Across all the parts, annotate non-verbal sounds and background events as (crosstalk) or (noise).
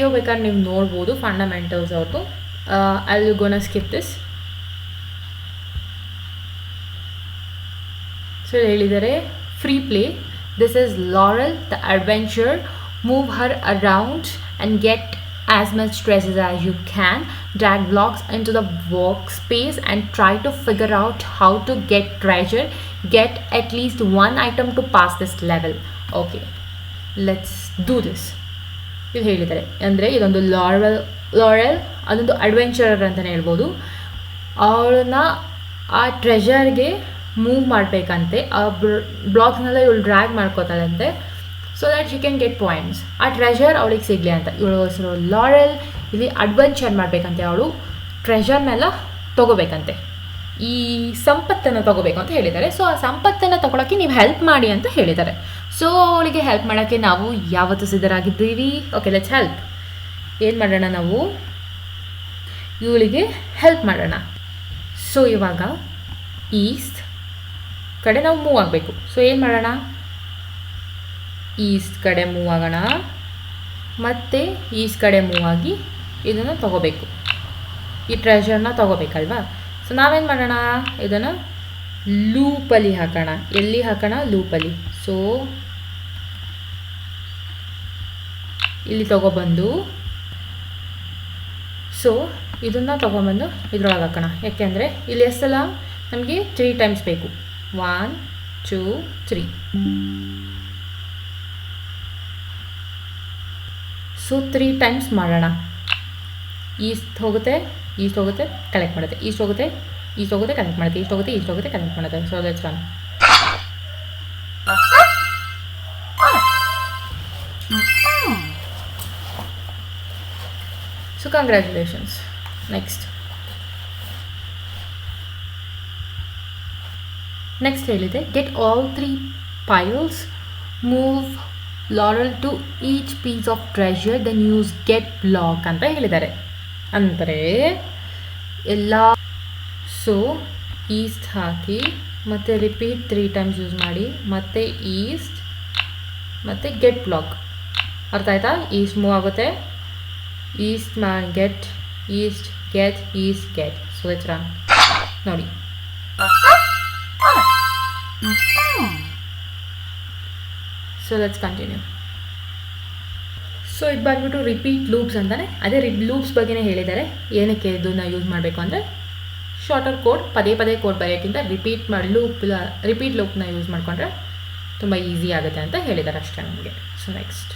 Video ಬೇಕಾದ್ರೆ ನೀವು ನೋಡ್ಬೋದು ಫಂಡಮೆಂಟಲ್ಸ್ ಅವ್ರದ್ದು ಅಲ್ಲಿ ಗೋನ ಸ್ಕಿಪ್ ದಿಸ್ ಸೊ ಹೇಳಿದರೆ free play this is Laurel the adventure move her around and get as much stresses as you can drag blocks into the workspace and try to figure out how to get treasure get at least one item to pass this level okay let's do this ಇದು ಹೇಳಿದ್ದಾರೆ. ಅಂದರೆ ಇದೊಂದು ಲಾರಲ್ laurel ಅದೊಂದು ಅಡ್ವೆಂಚರರ್ ಅಂತಲೇ ಹೇಳ್ಬೋದು. ಅವಳನ್ನ ಆ ಟ್ರೆಷರ್ಗೆ move ಮಾಡಬೇಕಂತೆ. ಆ ಬ್ಲಾಕ್ಸ್ನೆಲ್ಲ ಇವಳು drag ಮಾಡ್ಕೋತಾಳಂತೆ. So that she can get points ಆ ಟ್ರೆಷರ್ ಅವಳಿಗೆ ಸಿಗಲಿ ಅಂತ. ಇವಳು ಹೆಸರು ಲಾರೆಲ್ ಇಲ್ಲಿ ಅಡ್ವೆಂಚರ್ ಮಾಡಬೇಕಂತೆ ಅವಳು. ಟ್ರೆಷರ್ನೆಲ್ಲ ತೊಗೋಬೇಕಂತೆ. ಈ ಸಂಪತ್ತನ್ನು ತಗೋಬೇಕು ಅಂತ ಹೇಳಿದ್ದಾರೆ. ಸೊ ಆ ಸಂಪತ್ತನ್ನು ತಗೊಳಕ್ಕೆ ನೀವು ಹೆಲ್ಪ್ ಮಾಡಿ ಅಂತ ಹೇಳಿದ್ದಾರೆ. ಸೊ ಅವಳಿಗೆ ಹೆಲ್ಪ್ ಮಾಡೋಕ್ಕೆ ನಾವು ಯಾವತ್ತೂ ಸಿದ್ಧರಾಗಿದ್ದೀವಿ. ಓಕೆ ಲೆಟ್ಸ್ ಹೆಲ್ಪ್ ಏನು ಮಾಡೋಣ ನಾವು? ಇವಳಿಗೆ ಹೆಲ್ಪ್ ಮಾಡೋಣ. ಸೊ ಇವಾಗ ಈಸ್ಟ್ ಕಡೆ ನಾವು ಮೂವ್ ಆಗಬೇಕು. ಸೊ ಏನು ಮಾಡೋಣ? ಈಸ್ಟ್ ಕಡೆ ಮೂವ್ ಆಗೋಣ. ಮತ್ತು ಈಸ್ಟ್ ಕಡೆ ಮೂವ್ ಆಗಿ ಇದನ್ನು ತಗೋಬೇಕು. ಈ ಟ್ರೆಷರ್ನ ತಗೋಬೇಕಲ್ವಾ? ಸೊ ನಾವೇನು ಮಾಡೋಣ? ಇದನ್ನು ಲೂಪಲ್ಲಿ ಹಾಕೋಣ. ಎಲ್ಲಿ ಹಾಕೋಣ? ಲೂಪಲ್ಲಿ ಸೊ ಇಲ್ಲಿ ತಗೊಬಂದು. ಸೊ ಇದನ್ನು ತೊಗೊಂಬಂದು ಇದ್ರೊಳಗೆ ಹಾಕೋಣ. ಯಾಕೆಂದರೆ ಇಲ್ಲಿ ಎಷ್ಟಲ್ಲ ನಮಗೆ ತ್ರೀ ಟೈಮ್ಸ್ ಬೇಕು. One two three so three times ಮಾಡೋಣ. ಈಸ್ಟ್ ಹೋಗುತ್ತೆ ಈಸ್ಟ್ ಹೋಗುತ್ತೆ ಕಲೆಕ್ಟ್ ಮಾಡುತ್ತೆ. ಈಸ್ಟ್ ಹೋಗುತ್ತೆ ಈಸ್ಟ್ ಹೋಗುತ್ತೆ ಕಲೆಕ್ಟ್ ಮಾಡುತ್ತೆ. ಈಸ್ಟ್ ಹೋಗುತ್ತೆ ಈಸ್ಟ್ ಹೋಗುತ್ತೆ ಕಲೆಕ್ಟ್ ಮಾಡುತ್ತೆ. So let's run so congratulations next next ಹೇಳಿದೆ. Get all three piles move Laurel to each piece of treasure then use get block ಅಂತ ಹೇಳಿದ್ದಾರೆ. ಅಂದರೆ ಎಲ್ಲ ಸೊ ಈಸ್ಟ್ ಹಾಕಿ, ಮತ್ತು ರಿಪೀಟ್ ತ್ರೀ ಟೈಮ್ಸ್ ಯೂಸ್ ಮಾಡಿ, ಮತ್ತೆ ಈಸ್ಟ್ ಮತ್ತು ಗೆಟ್ ಬ್ಲಾಕ್ ಅರ್ಥ ಆಯ್ತಾ? ಈಸ್ಟ್ ಮೂವ್ ಆಗುತ್ತೆ. ಈಸ್ಟ್ ಮಾ get east get east get so it's run ನೋಡಿ. ಸೊ ಲೆಟ್ಸ್ ಕಂಟಿನ್ಯೂ ಸೊ ಇದು ಬಂದ್ಬಿಟ್ಟು ರಿಪೀಟ್ ಲೂಪ್ಸ್ ಅಂತಾನೆ. ಅದೇ ರಿ ಲೂಪ್ಸ್ ಬಗ್ಗೆನೇ ಹೇಳಿದ್ದಾರೆ. ಏನಕ್ಕೆ ಇದನ್ನು ಯೂಸ್ ಮಾಡಬೇಕು ಅಂದರೆ ಶಾರ್ಟರ್ ಕೋಡ್ ಪದೇ ಪದೇ ಕೋಡ್ ಬರೆಯೋಕ್ಕಿಂತ ರಿಪೀಟ್ ಮಾಡಿ ಲೂಪ್ ರಿಪೀಟ್ ಲೂಪ್ನ ಯೂಸ್ ಮಾಡಿಕೊಂಡ್ರೆ ತುಂಬ ಈಸಿ ಆಗುತ್ತೆ ಅಂತ ಹೇಳಿದ್ದಾರೆ ಅಷ್ಟೇ ನಮಗೆ. So next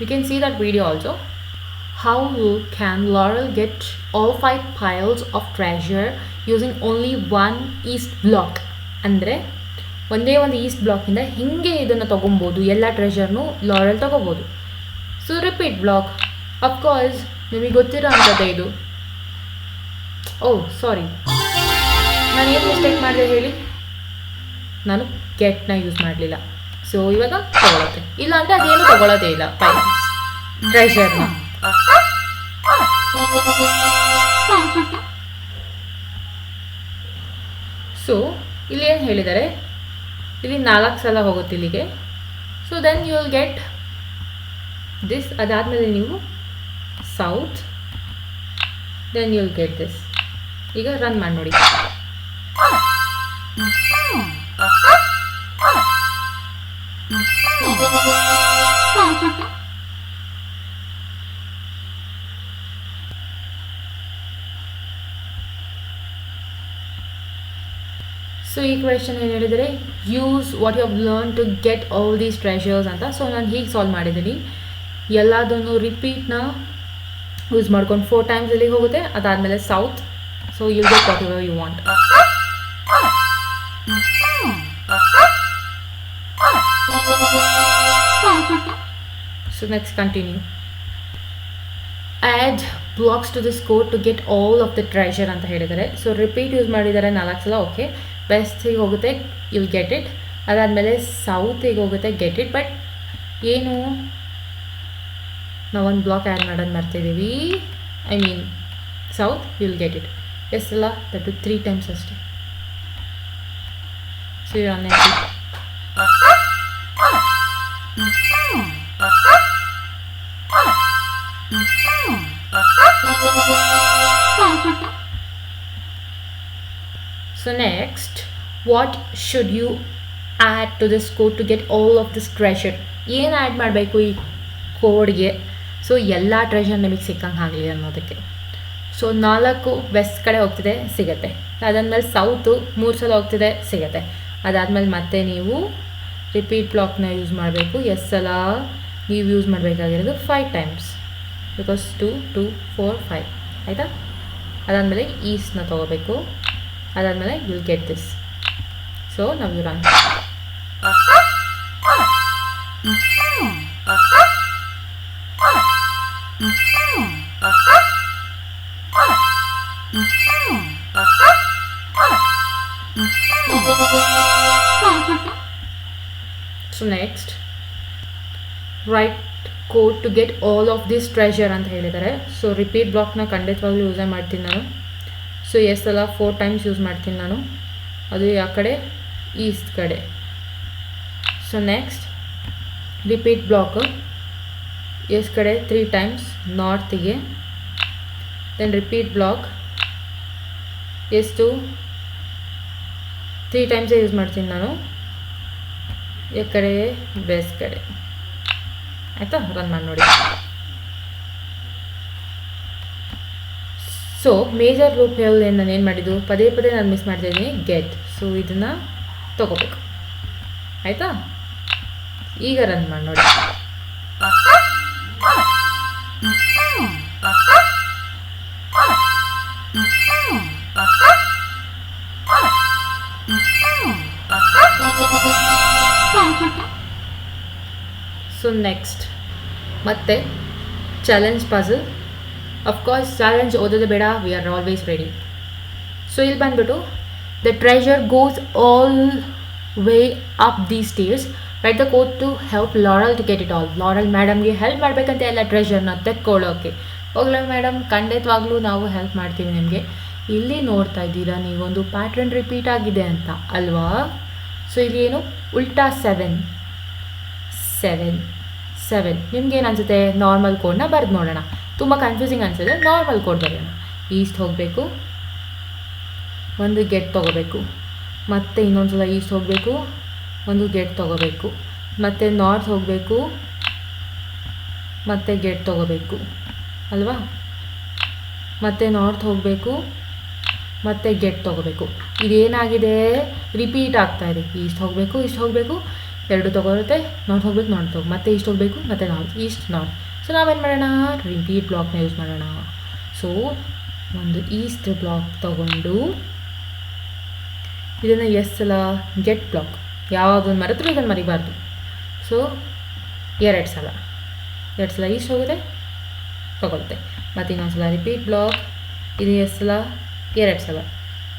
you can see that video also. How can Laurel get all five piles of treasure using only one east block ಅಂದರೆ ಒಂದೇ ಒಂದು ಈಸ್ಟ್ ಬ್ಲಾಕಿಂದ ಹಿಂಗೆ ಇದನ್ನು ತೊಗೊಬೋದು, ಎಲ್ಲ ಟ್ರೆಷರ್ನು ಲಾರಲ್ ತೊಗೋಬೋದು. ಸೊ ರಿಪೀಟ್ ಬ್ಲಾಕ್ ಅಫ್ಕೋರ್ಸ್ ನಿಮಗೆ ಗೊತ್ತಿರೋ ಅಂಥದ್ದೇ ಇದು. ಓ ಸಾರಿ ನಾನು ಏನು ಮಿಸ್ಟೇಕ್ ಮಾಡಿದೆ ಹೇಳಿ? ನಾನು ಗೆಟ್ನ ಯೂಸ್ ಮಾಡಲಿಲ್ಲ. ಸೊ ಇವಾಗ ತಗೊಳತ್ತೆ. ಇಲ್ಲ ಅಂದ್ರೆ ಅದೇನು ತಗೊಳ್ಳೋದೇ ಇಲ್ಲ. ಪೈಲ್ಸ್ ಟ್ರೆಷರ್ನ ಸೊ ಇಲ್ಲಿ ಏನು ಹೇಳಿದ್ದಾರೆ ಇಲ್ಲಿ ನಾಲ್ಕು ಸಲ ಹೋಗುತ್ತೆ ಇಲ್ಲಿಗೆ. So then you will get this ಅದಾದಮೇಲೆ ನೀವು south then you will get this ಈಗ ರನ್ ಮಾಡಿ. ನೋಡಿ (laughs) ಸೊ ಈ ಕ್ವೆಶನ್ ಏನು ಹೇಳಿದರೆ use what you learn to get all these treasures ಅಂತ. ಸೊ ನಾನು ಹೀಗೆ ಸಾಲ್ವ್ ಮಾಡಿದ್ದೀನಿ. ಎಲ್ಲದನ್ನು ರಿಪೀಟ್ನ ಯೂಸ್ ಮಾಡ್ಕೊಂಡು ಫೋರ್ ಟೈಮ್ಸ್ ಎಲ್ಲಿಗೆ ಹೋಗುತ್ತೆ. ಅದಾದಮೇಲೆ south so you get what you want so next continue add blocks to this code to get all of the treasure ಅಂತ ಹೇಳಿದ್ದಾರೆ. ಸೊ ರಿಪೀಟ್ ಯೂಸ್ ಮಾಡಿದ್ದಾರೆ ನಾಲ್ಕು ಸಲ ಓಕೆ ವೆಸ್ಟಿಗೆ ಹೋಗುತ್ತೆ ಯುಲ್ ಗೆಟ್ ಇಟ್ ಅದಾದಮೇಲೆ ಸೌತಿಗೆ ಹೋಗುತ್ತೆ ಗೆಟ್ ಇಟ್ ಬಟ್ ಏನು? ನಾವೊಂದು ಬ್ಲಾಕ್ ಆ್ಯಡ್ ಮಾಡೋದು ಮಾಡ್ತಿದ್ದೀವಿ I mean south you'll get it ಎಷ್ಟಲ್ಲ that three times ಅಷ್ಟೇ. So (laughs) So next, what should you add to this code to get all of this treasure? ಏನು add ಮಾಡಬೇಕು ಈ ಕೋಡ್ಗೆ so ಎಲ್ಲ ಟ್ರೆಷರ್ ನಿಮಗೆ ಸಿಕ್ಕಂಗೆ ಆಗಲಿ ಅನ್ನೋದಕ್ಕೆ. ಸೊ ನಾಲ್ಕು ವೆಸ್ಟ್ ಕಡೆ ಹೋಗ್ತಿದೆ ಸಿಗುತ್ತೆ. ಅದಾದಮೇಲೆ ಸೌತು ಮೂರು ಸಲ ಹೋಗ್ತಿದೆ ಸಿಗುತ್ತೆ. ಅದಾದಮೇಲೆ ಮತ್ತೆ ನೀವು ರಿಪೀಟ್ ಬ್ಲಾಕ್ನ ಯೂಸ್ ಮಾಡಬೇಕು. ಎಸ್ ಸಲ ನೀವು ಯೂಸ್ ಮಾಡಬೇಕಾಗಿರೋದು five times because two two four five ಆಯಿತಾ? ಅದಾದಮೇಲೆ ಈಸ್ಟ್ನ ತೊಗೋಬೇಕು. ಅದಾದಮೇಲೆ ವಿಲ್ ಗೆಟ್ ದಿಸ್ ಸೊ ನಾವು you run so next right code to get all of this treasure ಅಂತ ಹೇಳಿದ್ದಾರೆ. ಸೊ ರಿಪೀಟ್ ಬ್ಲಾಕ್ನ ಖಂಡಿತವಾಗ್ಲೂ ಯೂಸೇ ಮಾಡ್ತೀನಿ ನಾನು. ಸೊ ಎಸ್ ಸಲ ಫೋರ್ ಟೈಮ್ಸ್ ಯೂಸ್ ಮಾಡ್ತೀನಿ ನಾನು. ಅದು ಯಾವ ಕಡೆ? ಈಸ್ಟ್ ಕಡೆ. So next repeat block S ಕಡೆ ತ್ರೀ ಟೈಮ್ಸ್ ನಾರ್ತಿಗೆ ದೆನ್ ರಿಪೀಟ್ ಬ್ಲಾಕ್ ಎಷ್ಟು ತ್ರೀ ಟೈಮ್ಸೇ ಯೂಸ್ ಮಾಡ್ತೀನಿ ನಾನು. ಈ ಕಡೆ, ಬೇಸ್ ಕಡೆ. ಆಯಿತಾ? ರನ್ ಮಾಡಿ ನೋಡಿ. ಸೊ ಮೇಜರ್ ಲೂಪ್ ಹೇಳಿ ನಾನು ಏನು ಮಾಡಿದ್ದು? ಪದೇ ಪದೇ ನಾನು ಮಿಸ್ ಮಾಡ್ತಾಯಿದ್ದೀನಿ ಗೆಟ್ ಸೊ ಇದನ್ನು ತಗೋಬೇಕು. ಆಯಿತಾ? ಈಗ ರನ್ ಮಾಡಿ ನೋಡಿ. ಸೊ ನೆಕ್ಸ್ಟ್ ಮತ್ತೆ challenge puzzle of course challenge ಓದೋದು ಬೇಡ we are always ready so ಇಲ್ಲಿ ಬಂದುಬಿಟ್ಟು the treasure goes all way up the stairs right the code to help Laurel to get it all Laurel ಮೇಡಮ್ಗೆ help ಮಾಡಬೇಕಂತ ಎಲ್ಲ ಟ್ರೆಜರ್ನ ತೆಕ್ಕೊಳ್ಳೋಕೆ. ಹೋಗ್ಲ madam ಖಂಡಿತವಾಗ್ಲೂ ನಾವು help ಮಾಡ್ತೀವಿ ನಿಮಗೆ. ಇಲ್ಲಿ ನೋಡ್ತಾ ಇದ್ದೀರಾ, ನೀವೊಂದು ಪ್ಯಾಟ್ರನ್ ರಿಪೀಟ್ ಆಗಿದೆ ಅಂತ, ಅಲ್ವಾ? ಸೊ ಇಲ್ಲಿ ಏನು? ಉಲ್ಟಾ ಸೆವೆನ್ ಸೆವೆನ್ ಸೆವೆನ್ ನಿಮ್ಗೇನು ಅನಿಸುತ್ತೆ ನಾರ್ಮಲ್ ಕೋಡ್ನ ಬರೆದು ನೋಡೋಣ. ತುಂಬ ಕನ್ಫ್ಯೂಸಿಂಗ್ ಅನಿಸುತ್ತೆ. ನಾರ್ಮಲ್ ಕೋಡ್ ಬರೆಯೋಣ. ಈಸ್ಟ್ ಹೋಗಬೇಕು. ಒಂದು ಗೆಟ್ ತೊಗೋಬೇಕು. ಮತ್ತು ಇನ್ನೊಂದು ಸಲ ಈಸ್ಟ್ ಹೋಗಬೇಕು. ಒಂದು ಗೆಟ್ ತೊಗೋಬೇಕು. ಮತ್ತು ನಾರ್ತ್ ಹೋಗಬೇಕು. ಮತ್ತು ಗೆಟ್ ತೊಗೋಬೇಕು. ಅಲ್ವಾ? ಮತ್ತು ನಾರ್ತ್ ಹೋಗಬೇಕು. ಮತ್ತು ಗೆಟ್ ತೊಗೋಬೇಕು. ಇದೇನಾಗಿದೆ? ರಿಪೀಟ್ ಆಗ್ತಾಯಿದೆ ಈಸ್ಟ್ ಹೋಗಬೇಕು ಈಸ್ಟ್ ಹೋಗಬೇಕು. ಎರಡು ತೊಗೊಳುತ್ತೆ ನಾರ್ತ್ ಹೋಗ್ಬೇಕು ನಾರ್ತ್ ಹೋಗಿ. ಮತ್ತೆ ಈಸ್ಟ್ ಹೋಗಬೇಕು, ಮತ್ತೆ ನಾರ್ತ್ ಈಸ್ಟ್ ನಾರ್ತ್ ಸೊ ನಾವೇನು ಮಾಡೋಣ? ರಿಪೀಟ್ ಬ್ಲಾಕ್ನ ಯೂಸ್ ಮಾಡೋಣ. ಸೊ ಒಂದು ಈಸ್ಟ್ ಬ್ಲಾಕ್ ತಗೊಂಡು ಇದನ್ನು ಎಸ್ ಸಲ ಗೆಟ್ ಬ್ಲಾಕ್ ಯಾವುದನ್ನು ಮರೆತರೂ ಇದನ್ನು ಮರಿಬಾರ್ದು. ಸೊ ಎರಡು ಸಲ. ಎರಡು ಸಲ ಈಸ್ಟ್ ಹೋಗುತ್ತೆ ತಗೊಳುತ್ತೆ ಮತ್ತು ಇನ್ನೊಂದು ಸಲ ರಿಪೀಟ್ ಬ್ಲಾಕ್ ಇದು ಎಸ್ ಸಲ ಎರಡು ಸಲ.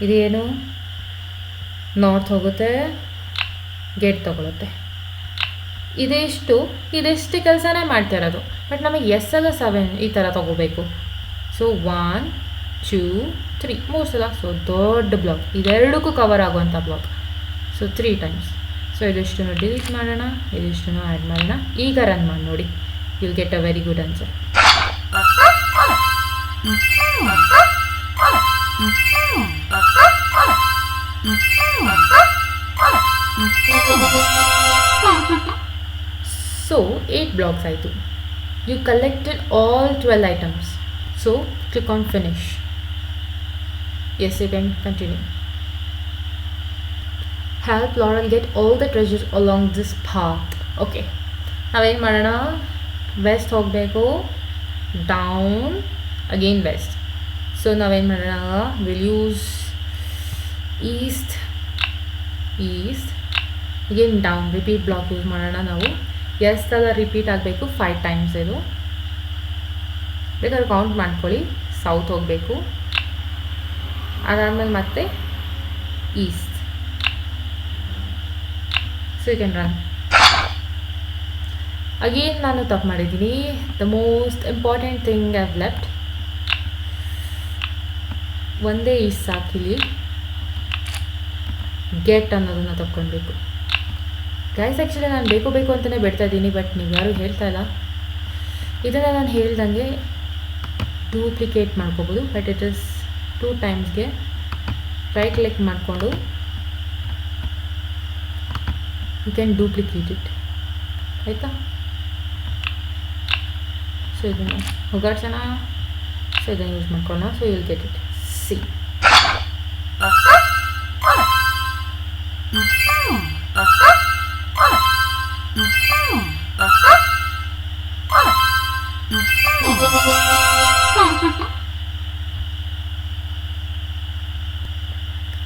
ಇದೇನು? ನಾರ್ತ್ ಹೋಗುತ್ತೆ. ಗೇಟ್ ತೊಗೊಳುತ್ತೆ ಇದೆಷ್ಟು ಇದೆಷ್ಟು ಕೆಲಸನೇ ಮಾಡ್ತಾ ಇರೋದು ಬಟ್ ನಮಗೆ ಎಸ್ ಸಲ ಸೆವೆನ್ ಈ ಥರ ತೊಗೋಬೇಕು ಸೊ ಒನ್ ಟೂ ತ್ರೀ ಮೂರು ಸಲ ಸೊ ದೊಡ್ಡ ಬ್ಲಾಕ್ ಇದೆರಡಕ್ಕೂ ಕವರ್ ಆಗುವಂಥ block so three times so ಇದಿಷ್ಟನ್ನು ಡಿಲೀಟ್ ಮಾಡೋಣ ಇದಿಷ್ಟನ್ನು ಆ್ಯಡ್ ಮಾಡೋಣ ಈಗ ರನ್ ಮಾಡಿ ನೋಡಿ will get a very good answer so eight blocks ಆಯಿತು you collected all twelve items so click on finish as you can continue help Laurel get all the treasures along this path okay ನಾವೇನು ಮಾಡೋಣ West ಹೋಗಬೇಕು down again West so ನಾವೇನು ಮಾಡೋಣ will use east east again down repeat block use ಮಾಡೋಣ ನಾವು. S ಸಲ repeat ಆಗಬೇಕು. Five times ಇದು. ಬೇಕಾದ್ರೆ ಕೌಂಟ್ ಮಾಡ್ಕೊಳ್ಳಿ. ಸೌತ್ ಹೋಗಬೇಕು. ಅದಾದಮೇಲೆ ಮತ್ತೆ east so you can run again ನಾನು ತಪ್ಪು ಮಾಡಿದ್ದೀನಿ. The most important thing I've left ಒಂದೇ ಈಸ್ಟ್ ಸಾಕಿಲಿ. ಗೆಟ್ ಅನ್ನೋದನ್ನು ತಗೊಳ್ಬೇಕು ಗೈಸ್ ಆ್ಯಕ್ಚುಲಿ ನಾನು ಬೇಕು ಬೇಕು ಅಂತಲೇ ಬಿಡ್ತಾ ಇದ್ದೀನಿ ಬಟ್ ನೀವು ಯಾರು ಹೇಳ್ತಾ ಇಲ್ಲ. ಇದನ್ನು ನಾನು ಹೇಳ್ದಂಗೆ ಡೂಪ್ಲಿಕೇಟ್ ಮಾಡ್ಕೋಬೋದು ಬಟ್ ಇಟ್ ಇಸ್ ಟೂ ಟೈಮ್ಸ್ಗೆ ರೈಟ್ ಕ್ಲಿಕ್ ಮಾಡಿಕೊಂಡು ಯು ಕ್ಯಾನ್ ಡೂಪ್ಲಿಕೇಟ್ ಇಟ್ ಆಯಿತಾ? ಸೊ ಇದನ್ನು ಹೋಗಾಡ್ಸೋಣ ಸೊ ಇದನ್ನು ಯೂಸ್ ಮಾಡ್ಕೊಳ್ಳೋಣ. So you'll get it see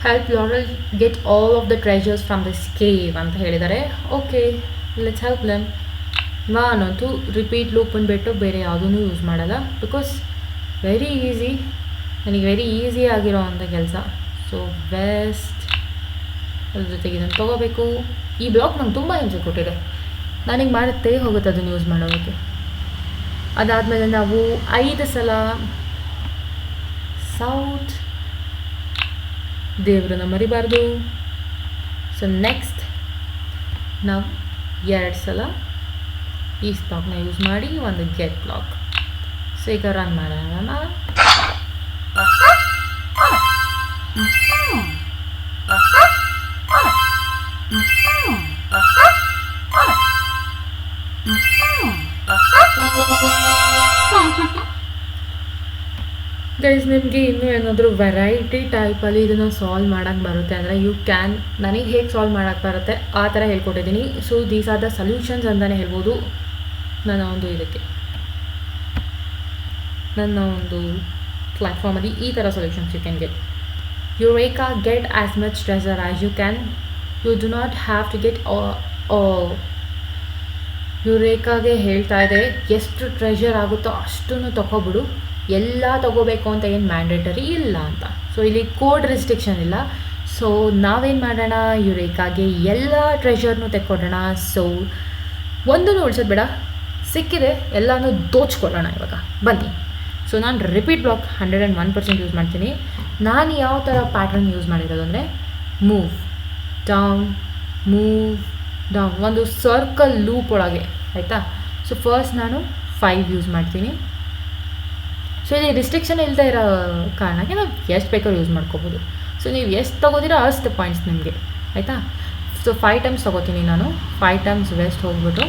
help Laurel get all of the treasures from this cave ಅಂತ ಹೇಳಿದ್ದಾರೆ ಓಕೆ ಲೆಟ್ಸ್ ಹೆಲ್ಪ್ ದೆಮ್ ನಾನಂತೂ ರಿಪೀಟ್ ಲೂಪನ್ನು ಬಿಟ್ಟು ಬೇರೆ ಯಾವುದೂ ಯೂಸ್ ಮಾಡಲ್ಲ. ಬಿಕಾಸ್ ವೆರಿ ಈಸಿ ನನಗೆ ವೆರಿ ಈಸಿ ಆಗಿರೋ ಅಂಥ ಕೆಲಸ. ಸೊ ಬೆಸ್ಟ್ ಅದ್ರ ಜೊತೆಗೆ ಇದನ್ನು ತೊಗೋಬೇಕು. ಈ ಬ್ಲಾಗ್ ನಂಗೆ ತುಂಬ ಹಿಂಸೆ ಕೊಟ್ಟಿದೆ. ನನಗೆ ಮಾಡುತ್ತೇ ಹೋಗುತ್ತೆ ಅದನ್ನು ಯೂಸ್ ಮಾಡೋದಕ್ಕೆ. ಅದಾದಮೇಲೆ ನಾವು ಐದು ಸಲ ಸೌತ್ ದೇವರನ್ನ ಮರಿಬಾರ್ದು. ಸೊ ನೆಕ್ಸ್ಟ್ ನಾವು ಎರಡು ಸಲ ಈ ಸ್ಟಾಕ್ನ ಯೂಸ್ ಮಾಡಿ ಒಂದು ಗೆಟ್ ಬ್ಲಾಕ್ ಸೊ ಈಗ ರನ್ ಮಾಡೋಣ ಗೈಸ್ ನಿಮಗೆ ಇನ್ನೂ ಏನಾದರೂ ವೆರೈಟಿ ಟೈಪಲ್ಲಿ ಇದನ್ನು ಸಾಲ್ವ್ ಮಾಡೋಕ್ಕೆ ಬರುತ್ತೆ ಅಂದರೆ ಯು ಕ್ಯಾನ್ ನನಗೆ ಹೇಗೆ ಸಾಲ್ವ್ ಮಾಡೋಕ್ಕೆ ಬರುತ್ತೆ ಆ ಥರ ಹೇಳ್ಕೊಟ್ಟಿದ್ದೀನಿ. So these are the solutions ಅಂತಲೇ ಹೇಳ್ಬೋದು. ನನ್ನ ಒಂದು ಇದಕ್ಕೆ. ನನ್ನ ಒಂದು ಪ್ಲಾಟ್ಫಾರ್ಮಲ್ಲಿ ಈ ಥರ solutions you can get Eureka get as much treasure as you can you do not have to get ಯುರೇಕಾಗೆ ಹೇಳ್ತಾ ಇದೆ, ಎಷ್ಟು ಟ್ರೆಷರ್ ಆಗುತ್ತೋ ಅಷ್ಟನ್ನು ತಗೊಬಿಡು ಎಲ್ಲ ತಗೋಬೇಕು ಅಂತ ಏನು ಮ್ಯಾಂಡೇಟರಿ ಇಲ್ಲ ಅಂತ. ಸೊ ಇಲ್ಲಿ ಕೋಡ್ ರಿಸ್ಟ್ರಿಕ್ಷನ್ ಇಲ್ಲ. ಸೊ ನಾವೇನು ಮಾಡೋಣ? ಯುರೇಕಾಗೆ ಎಲ್ಲ ಟ್ರೆಷರ್ನು ತೆಕ್ಕೊಡೋಣ. ಸೊ ಒಂದನ್ನು ಉಳಿಸೋದು ಬೇಡ. ಸಿಕ್ಕಿದೆ, ಎಲ್ಲನೂ ದೋಚ್ಕೊಳ್ಳೋಣ ಇವಾಗ. ಬನ್ನಿ. ಸೊ ನಾನು repeat block hundred and one percent use ಮಾಡ್ತೀನಿ. ನಾನು ಯಾವ ಥರ ಪ್ಯಾಟ್ರನ್ ಯೂಸ್ ಮಾಡಿರೋದು ಅಂದರೆ ಮೂವ್ ಡೌನ್ ಮೂವ್ ಡೌನ್ ಒಂದು ಸರ್ಕಲ್ ಲೂಪ್ ಒಳಗೆ, ಆಯಿತಾ? ಸೊ ಫಸ್ಟ್ ನಾನು ಫೈವ್ ಯೂಸ್ ಮಾಡ್ತೀನಿ. ಸೊ ಇಲ್ಲಿ ರಿಸ್ಟ್ರಿಕ್ಷನ್ ಇಲ್ಲದೆ ಇರೋ ಕಾರಣಕ್ಕೆ ನಾವು ಎಷ್ಟು ಬೇಕಾದ್ರೂ ಯೂಸ್ ಮಾಡ್ಕೋಬೋದು. ಸೊ ನೀವು ಎಷ್ಟು ತೊಗೋತೀರೋ ಅಷ್ಟು ಪಾಯಿಂಟ್ಸ್ ನಿಮಗೆ, ಆಯಿತಾ? ಸೊ ಫೈವ್ ಟೈಮ್ಸ್ ತೊಗೋತೀನಿ ನಾನು. ಫೈವ್ ಟೈಮ್ಸ್ ವೆಸ್ಟ್ ಹೋಗ್ಬಿಟ್ಟು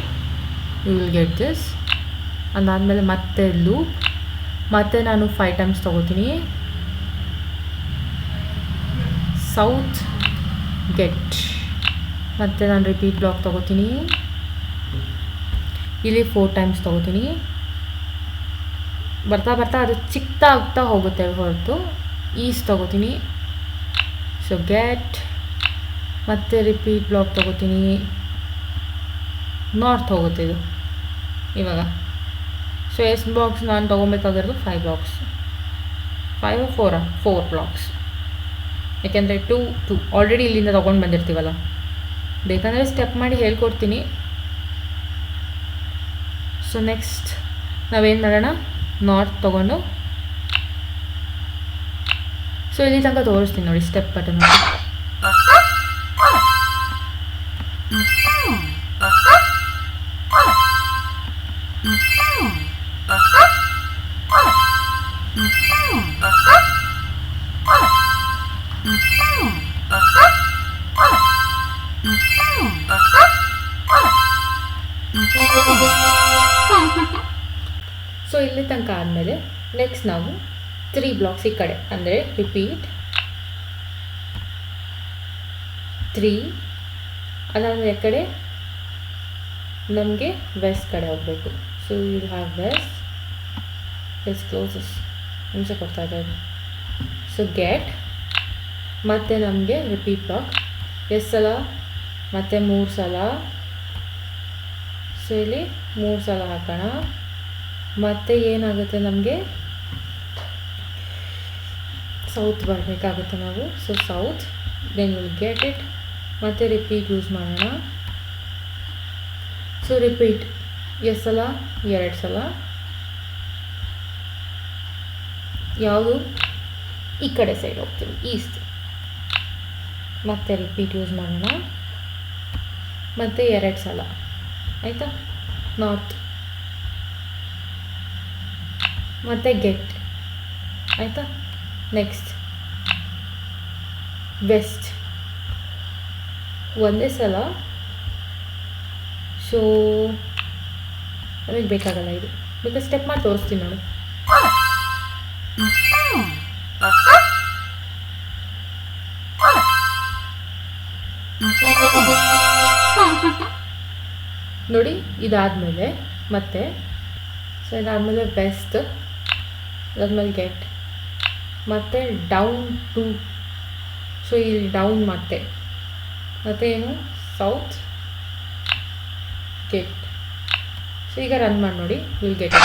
ಯು ವಿಲ್ ಗೆಟ್ ದಿಸ್ ಅದಾದಮೇಲೆ ಮತ್ತೆ ಲೂಪ್ ಮತ್ತೆ ನಾನು ಫೈವ್ ಟೈಮ್ಸ್ ತೊಗೋತೀನಿ. ಸೌತ್ ಗೆಟ್ ಮತ್ತು ನಾನು ರಿಪೀಟ್ ಬ್ಲಾಕ್ ತೊಗೋತೀನಿ. ಇಲ್ಲಿ ಫೋರ್ ಟೈಮ್ಸ್ ತೊಗೋತೀನಿ. ಬರ್ತಾ ಬರ್ತಾ ಅದು ಚಿಕ್ಕದಾಗ್ತಾ ಹೋಗುತ್ತೆ ಹೊರತು. ಈಸ್ ತೊಗೋತೀನಿ. ಸೊ ಗೆಟ್ ಮತ್ತು ರಿಪೀಟ್ ಬ್ಲಾಕ್ ತೊಗೋತೀನಿ. ನಾರ್ತ್ ಹೋಗುತ್ತೆ ಇದು. ಇವಾಗ. ಸೊ ಎಸ್ ಬ್ಲಾಕ್ಸ್ ನಾನು ತೊಗೊಬೇಕಾಗಿರೋದು ಫೈವ್ ಬ್ಲಾಕ್ಸ್ ಫೈವ್ ಫೋರಾ ಫೋರ್ ಬ್ಲಾಕ್ಸ್ ಯಾಕೆಂದರೆ ಟೂ ಟು ಆಲ್ರೆಡಿ ಇಲ್ಲಿಂದ ತೊಗೊಂಡು ಬಂದಿರ್ತೀವಲ್ಲ. ಬೇಕಂದರೆ ಸ್ಟೆಪ್ ಮಾಡಿ ಹೇಳ್ಕೊಡ್ತೀನಿ. ಸೊ ನೆಕ್ಸ್ಟ್ ನಾವೇನು ಮಾಡೋಣ? ನಾರ್ತ್ ತೊಗೊಂಡು. ಸೊ ಇಲ್ಲಿ ತನಕ ತೋರಿಸ್ತೀನಿ ನೋಡಿ ಸ್ಟೆಪ್ (coughs) ಬಟನ್ ಇಲ್ಲಿ ತನಕ ಆದಮೇಲೆ ನೆಕ್ಸ್ಟ್ ನಾವು ತ್ರೀ ಬ್ಲಾಕ್ಸ್ ಈ ಕಡೆ. ಅಂದರೆ ರಿಪೀಟ್ ತ್ರೀ ಅದಾದಮೇಲೆ ಕಡೆ ನಮಗೆ ವೆಸ್ಟ್ ಕಡೆ ಹೋಗಬೇಕು. So you have west west closes ನಿಮಿಷ ಕೊಡ್ತಾ ಇದ್ದಾರೆ ಸೊ ಗೆಟ್ ಮತ್ತು ನಮಗೆ ರಿಪೀಟ್ ಬ್ಲಾಕ್ ಎಷ್ಟು ಸಲ, ಮತ್ತು ಮೂರು ಸಲ. ಸೊ ಇಲ್ಲಿ ಮೂರು ಸಲ ಹಾಕೋಣ. ಮತ್ತೆ ಏನಾಗುತ್ತೆ ನಮಗೆ? ಸೌತ್ ಬರಬೇಕಾಗುತ್ತೆ ನಾವು. So south then will get it ಮತ್ತೆ ರಿಪೀಟ್ ಯೂಸ್ ಮಾಡೋಣ. ಸೊ ರಿಪೀಟ್ ಎಷ್ಟು ಸಲ? ಎರಡು ಸಲ. ಯಾವುದು? ಈ ಕಡೆ ಸೈಡ್ ಹೋಗ್ತೀವಿ. ಈಸ್ಟ್ ಮತ್ತೆ ರಿಪೀಟ್ ಯೂಸ್ ಮಾಡೋಣ. ಮತ್ತು ಎರಡು ಸಲ. ಆಯಿತಾ? ನಾರ್ತ್ ಮತ್ತು ಗೆಟ್ ಆಯಿತಾ? ನೆಕ್ಸ್ಟ್ ಬೆಸ್ಟ್ ಒಂದೇ ಸಲ. ಸೊ ನನಗೆ ಬೇಕಾಗಲ್ಲ ಇದು. ಬಿಕಾಸ್ ಸ್ಟೆಪ್ ಮಾಡಿ ತೋರಿಸ್ತೀನಿ ನೋಡಿ ನೋಡಿ, ಇದಾದಮೇಲೆ ಮತ್ತೆ ಸೊ ಇದಾದಮೇಲೆ ವೆಸ್ಟ್ ಅದಾದ್ಮೇಲೆ ಗೆಟ್ ಮತ್ತು ಡೌನ್ ಟು ಸೊ ಇಲ್ಲಿ ಡೌನ್ ಮತ್ತೆ. ಮತ್ತು ಏನು? ಸೌತ್ ಗೆಟ್ ಸೊ ಈಗ ರನ್ ಮಾಡಿ ನೋಡಿ. ವಿಲ್ ಗೆಟ್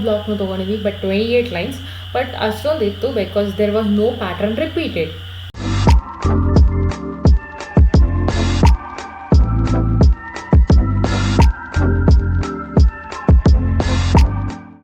ಬ್ಲಾಕ್ನು ತೊಗೊಂಡಿದ್ವಿ but twenty eight lines but ಅಷ್ಟೊಂದು ಇತ್ತು because there was no pattern repeated